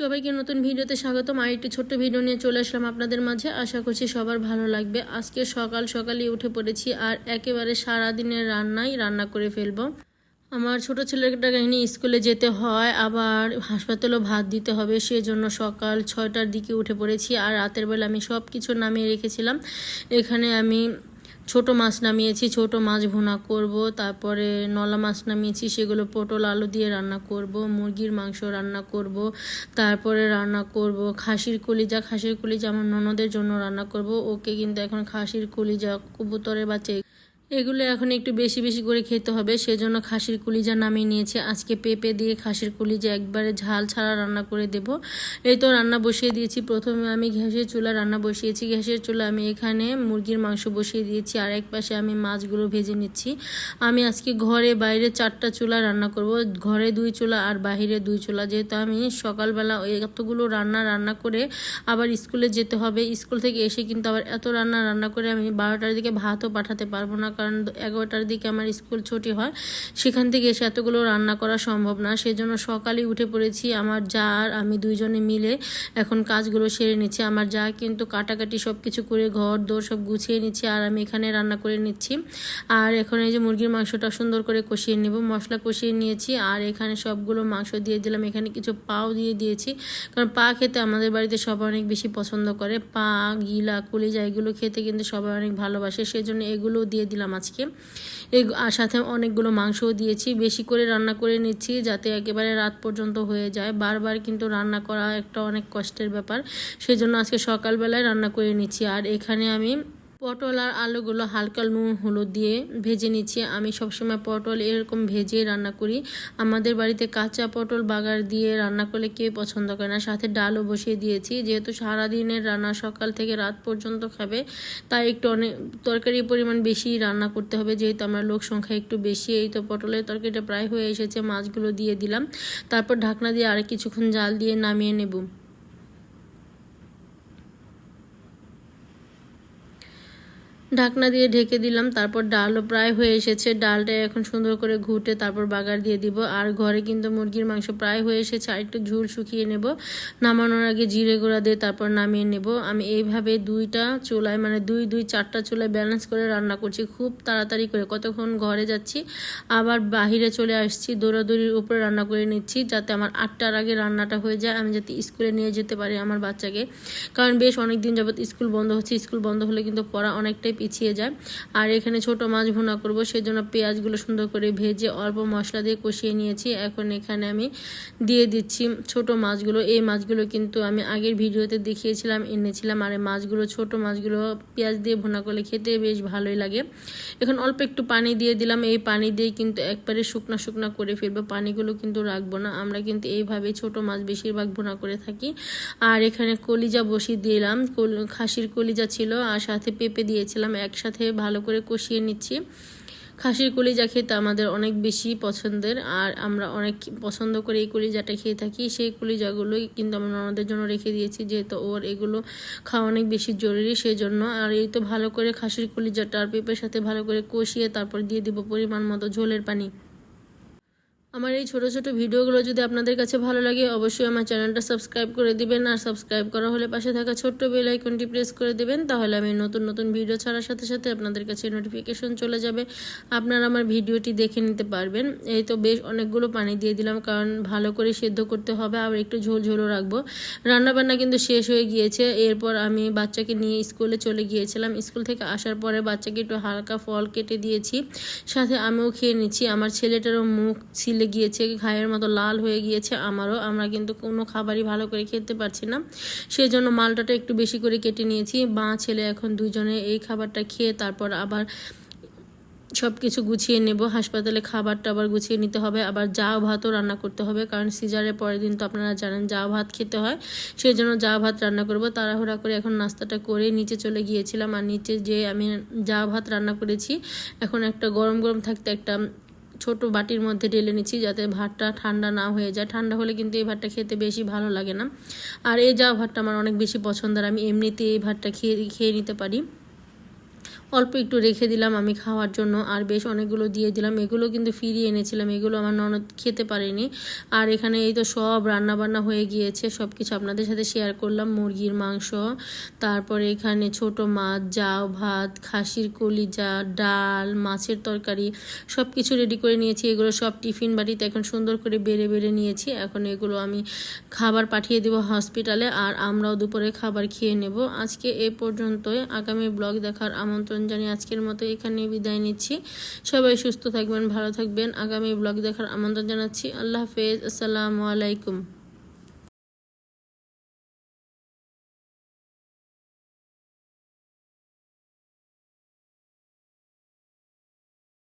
সবাইকে নতুন ভিডিওতে স্বাগতম। আর একটি ছোট্ট ভিডিও নিয়ে চলে আসলাম আপনাদের মাঝে। আশা করছি সবার ভালো লাগবে। আজকে সকাল সকালই উঠে পড়েছি আর একেবারে সারা দিনের রান্নাই রান্না করে ফেলব। আমার ছোট ছেলেটাকে নিয়ে স্কুলে যেতে হয়, আবার হাসপাতালেও ভাত দিতে হবে, সেজন্য সকাল ছয়টার দিকে উঠে পড়েছি। আর রাতের বেলা আমি সব কিছু নামিয়ে রেখেছিলাম। এখানে আমি ছোট মাছ নামিয়েছি, ছোট মাছ ভুনা করব, তারপরে নলা মাছ নামিয়েছি, সেগুলো পটল, আলু দিয়ে রান্না করব, মুরগির মাংস রান্না করব, তারপরে রান্না করব খাসির কলিজা খাসির কলিজা আমার ননদের জন্য রান্না করব, ওকে কিন্তু এখন খাসির কলিজা, কবুতরের বাচ্চা এগুলো এখন একটু বেশি বেশি করে খেতে হবে। সেজন্য খাসির কলিজা নামিয়ে নিয়েছি। আজকে পেঁপে দিয়ে খাসির কলিজা একবারে ঝাল ছাড়া রান্না করে দেব। এই তো রান্না বসিয়ে দিয়েছি। প্রথমে আমি গ্যাসের চুলা রান্না বসিয়েছি। গ্যাসের চুলা আমি এখানে মুরগির মাংস বসিয়ে দিয়েছি। আর এক পাশে আমি মাছগুলো ভেজে নিচ্ছি। আমি আজকে ঘরে বাইরে চারটা চুলা রান্না করব। ঘরে দুই চুলা আর বাইরে দুই চুলা। যেহেতু আমি সকালবেলা এতগুলো রান্না রান্না করে আবার স্কুলে যেতে হবে। স্কুল থেকে এসে কিন্তু আবার এত রান্না রান্না করে আমি বারোটার দিকে ভাতও পাঠাতে পারব না। কারণ এগারোটার দিকে আমার স্কুল ছুটি হয়, সেখান থেকে এসে এতগুলো রান্না করা সম্ভব না। সেজন্য সকালেই উঠে পড়েছি, আমার যা আর আমি দুইজনে মিলে এখন কাজগুলো সেরে নিচ্ছি। আমার যা কিন্তু কাটাকাটি সব কিছু করে ঘর, দোর সব গুছিয়ে নিচ্ছি আর আমি এখানে রান্না করে নিচ্ছি। আর এখন এই যে মুরগির মাংসটা সুন্দর করে কষিয়ে নেব, মশলা কষিয়ে নিয়েছি আর এখানে সবগুলো মাংস দিয়ে দিলাম। এখানে কিছু পাও দিয়ে দিয়েছি, কারণ পা খেতে আমাদের বাড়িতে সবাই অনেক বেশি পছন্দ করে। পা, গিলা, কলিজা, এগুলো খেতে কিন্তু সবাই অনেক ভালোবাসে, সেজন্য এগুলোও দিয়ে দিলাম। আজকে। এই সাথে অনেকগুলো মাংসও দিয়েছি। বেশি করে রান্না করে নিচ্ছি যাতে একেবারে রাত পর্যন্ত হয়ে যায়। বারবার কিন্তু রান্না করা একটা অনেক কষ্টের ব্যাপার। সেজন্য আজকে সকালবেলায় রান্না করে নিচ্ছি। আর এখানে আমি পটল আর আলুগুলো হালকা নুন, হলুদ দিয়ে ভেজে নিচ্ছি। আমি সবসময় পটল এরকম ভেজে রান্না করি। আমাদের বাড়িতে কাঁচা পটল বাগার দিয়ে রান্না করলে কেউ পছন্দ করে না। সাথে ডালও বসিয়ে দিয়েছি। যেহেতু সারাদিনের রান্না সকাল থেকে রাত পর্যন্ত খাবে, তাই একটু অনেক তরকারির পরিমাণ বেশি রান্না করতে হবে। যেহেতু আমার লোক সংখ্যা একটু বেশি, এই তো পটলের তরকারিটা প্রায় হয়ে এসেছে। মাছগুলো দিয়ে দিলাম। তারপর ঢাকনা দিয়ে আর কিছুক্ষণ জাল দিয়ে নামিয়ে নেব। ঢাকনা দিয়ে ঢেকে দিলাম, তারপর ডালও প্রায় হয়ে এসেছে। ডালটা এখন সুন্দর করে ঘুটে তারপর বাগার দিয়ে দিব। আর ঘরে কিন্তু মুরগির মাংস প্রায় হয়ে এসেছে, আর একটু ঝুল শুকিয়ে নেব। নামানোর আগে জিরে গুঁড়া দিয়ে তারপর নামিয়ে নেব। আমি এইভাবে দুইটা চুলায় মানে দুই দুই, চারটা চুলায় ব্যালেন্স করে রান্না করছি। খুব তাড়াতাড়ি করে কতক্ষণ ঘরে যাচ্ছি, আবার বাহিরে চলে আসছি, দৌড়াদৌড়ির উপরে রান্না করে নিচ্ছি, যাতে আমার আটটার আগে রান্নাটা হয়ে যায়। আমি যাতে স্কুলে নিয়ে যেতে পারি আমার বাচ্চাকে। কারণ বেশ অনেক দিন যাবত স্কুল বন্ধ হচ্ছে। স্কুল বন্ধ হলে কিন্তু পড়া অনেকটাই পিছিয়ে যায়। আর এখানে ছোট মাছ ভুনা করব, সেজন্য পেঁয়াজগুলো সুন্দর করে ভেজে অল্প মশলা দিয়ে কষিয়ে নিয়েছি। এখন এখানে আমি দিয়ে দিচ্ছি ছোট মাছগুলো। এই মাছগুলো কিন্তু আমি আগের ভিডিওতে দেখিয়েছিলাম, এনেছিলাম, আর এই মাছগুলো, ছোট মাছগুলো পেঁয়াজ দিয়ে ভুনা করলে খেতে বেশ ভালোই লাগে। এখন অল্প একটু পানি দিয়ে দিলাম। এই পানি দিয়ে কিন্তু একবারে শুকনা শুকনো করে ফেলব। পানিগুলো কিন্তু রাখব না। আমরা কিন্তু এইভাবেই ছোট মাছ বেশিরভাগ ভুনা করে থাকি। আর এখানে কলিজা বসিয়ে দিলাম। খাসির কলিজা ছিল, আর সাথে পেঁপে দিয়েছিলাম। একসাথে ভালো করে কষিয়ে নিচ্ছি। খাসির কলিজা খেতে আমাদের অনেক বেশি পছন্দের, আর আমরা অনেক পছন্দ করে এই কলিজাটা খেয়ে থাকি। সেই কলিজাগুলোই কিন্তু আমরা ওনাদের জন্য রেখে দিয়েছি, যেহেতু ওর এগুলো খাওয়া অনেক বেশি জরুরি সেই জন্য আর এই তো ভালো করে খাসির কলিজাটা আর পেঁপের সাথে ভালো করে কষিয়ে তারপর দিয়ে দিব পরিমাণ মতো ঝোলের পানি। আমার এই ছোট ছোট ভিডিওগুলো যদি আপনাদের কাছে ভালো লাগে, অবশ্যই আমার চ্যানেলটা সাবস্ক্রাইব করে দিবেন। আর সাবস্ক্রাইব করা হলে পাশে থাকা ছোট্ট বেল আইকনটি প্রেস করে দেবেন, তাহলে আমি নতুন নতুন ভিডিও ছাড়ার সাথে সাথে আপনাদের কাছে নোটিফিকেশন চলে যাবে। আপনারা আমার ভিডিওটি দেখে নিতে পারবেন। এই তো বেশ অনেকগুলো পানি দিয়ে দিলাম, কারণ ভালো করে সেদ্ধ করতে হবে। আর একটু ঝোল ঝোলও রাখব। রান্নাবান্না কিন্তু শেষ হয়ে গিয়েছে। এরপর আমি বাচ্চাকে নিয়ে স্কুলে চলে গিয়েছিলাম। স্কুল থেকে আসার পরে বাচ্চাকে একটু হালকা ফল কেটে দিয়েছি। সাথে আমিও খেয়ে নিচ্ছি। আমার ছেলেটারও মুখ ছিল ফুলে গিয়েছে, ঘায়ের মতো লাল হয়ে গিয়েছে আমারও। আমরা কিন্তু কোনো খাবারই ভালো করে খেতে পারছি না। সেই জন্য মালটাটা একটু বেশি করে কেটে নিয়েছি। মা, ছেলে এখন দুজনে এই খাবারটা খেয়ে তারপর আবার সব কিছু গুছিয়ে নেব। হাসপাতালে খাবারটা আবার গুছিয়ে নিতে হবে। আবার যাও ভাতও রান্না করতে হবে। কারণ সিজারের পরের দিন তো আপনারা জানেন, যাও ভাত খেতে হয়। সেই জন্য যাও ভাত রান্না করব। তাড়াহুড়া করে এখন নাস্তাটা করে নিচে চলে গিয়েছিলাম। আর নিচে যে আমি যাও ভাত রান্না করেছি, এখন একটা গরম গরম থাকতে একটা ছোট বাটির মধ্যে ঢেলে নিচ্ছি যাতে ভাতটা ঠান্ডা না হয়ে যায়। ঠান্ডা হলে কিন্তু এই ভাতটা খেতে বেশি ভালো লাগে না। আর এই যা ভাতটা আমার অনেক বেশি পছন্দের, আমি এমনিতে এই ভাতটা খেয়ে খেয়ে নিতে পারি। অল্প একটু রেখে দিলাম আমি খাওয়ার জন্য। আর বেশ অনেকগুলো দিয়ে দিলাম। এগুলো কিন্তু ফিরিয়ে এনেছিলাম। এগুলো আমার ননদ খেতে পারেনি। আর এখানে এই তো সব রান্না বান্না হয়ে গিয়েছে। সব কিছু আপনাদের সাথে শেয়ার করলাম। মুরগির মাংস, তারপরে এখানে ছোট মাছ জাউ ভাত, খাসির কলিজা, ডাল, মাছের তরকারি সব কিছু রেডি করে নিয়েছি। এগুলো সব টিফিন বাটিতে এখন সুন্দর করে বেড়ে বেড়ে নিয়েছি। এখন এগুলো আমি খাবার পাঠিয়ে দেবো হসপিটালে আর আমরাও দুপুরে খাবার খেয়ে নেব। আজকে এ পর্যন্তই। আগামী ব্লগ দেখার আমন্ত্রণ জানিয়ে আজকের মতো এখানে বিদায় নিচ্ছি। সবাই সুস্থ থাকবেন, ভালো থাকবেন। আগামী ব্লগ দেখার আমন্ত্রণ জানাচ্ছি। আল্লাহ হাফেজ। আসসালামু আলাইকুম।